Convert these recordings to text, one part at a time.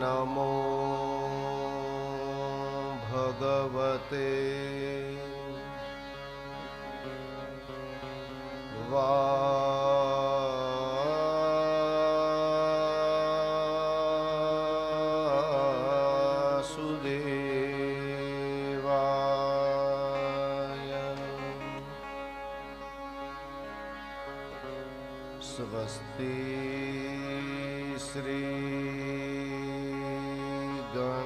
नमो भगवते वासुदेवाय स्वस्ति श्रीगणेशाय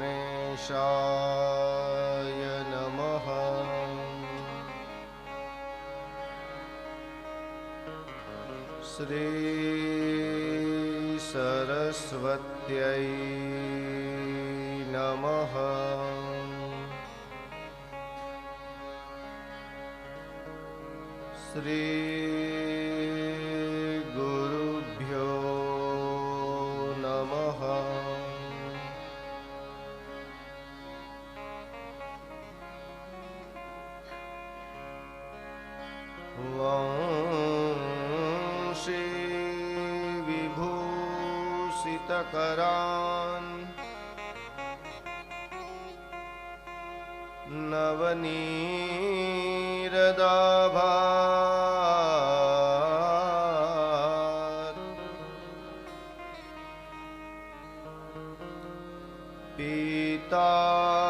नमः। श्रीसरस्वत्यै नमः। श्रीगुरुभ्यो विभूषितकरान् नवनीरदाभात् पीताम्बरात्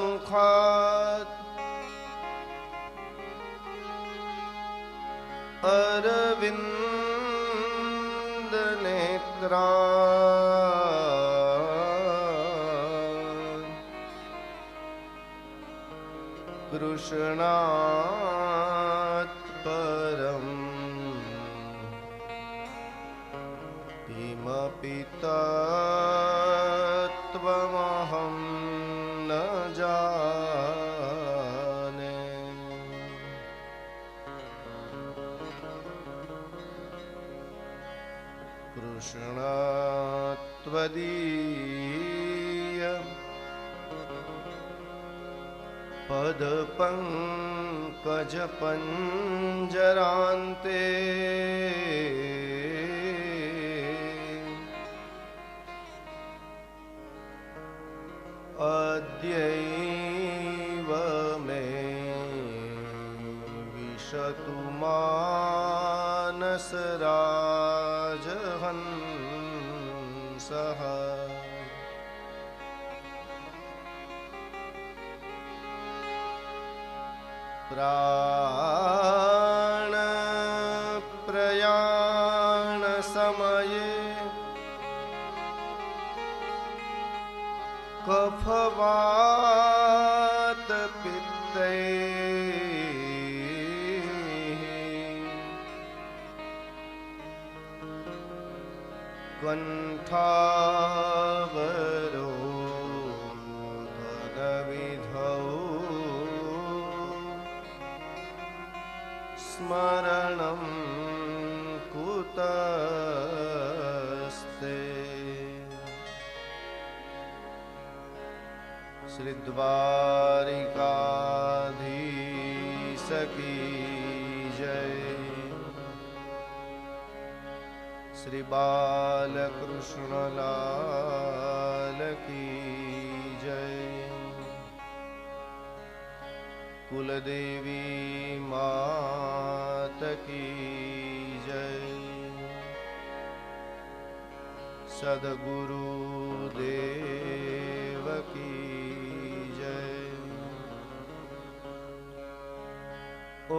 पूर्णेन्दुसुन्दरमुखात् अरविन्दनेत्रा कृष्णात् तत्त्वमहं न जाने। कृष्णत्वदीय पदपङ्कजपञ्जरान्ते अद्यैव मे विशतु मानसराजहंसः प्राणप्रयाणसमये कफवात पिते। कंठा की जय। श्री बाल कृष्ण लाल की जय। कुलदेवी मात की जय। सदगुरुदेव ॐ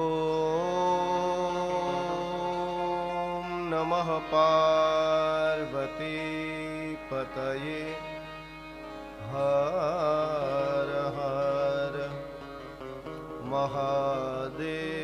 नमः पार्वती पतये। हर हर महादेव।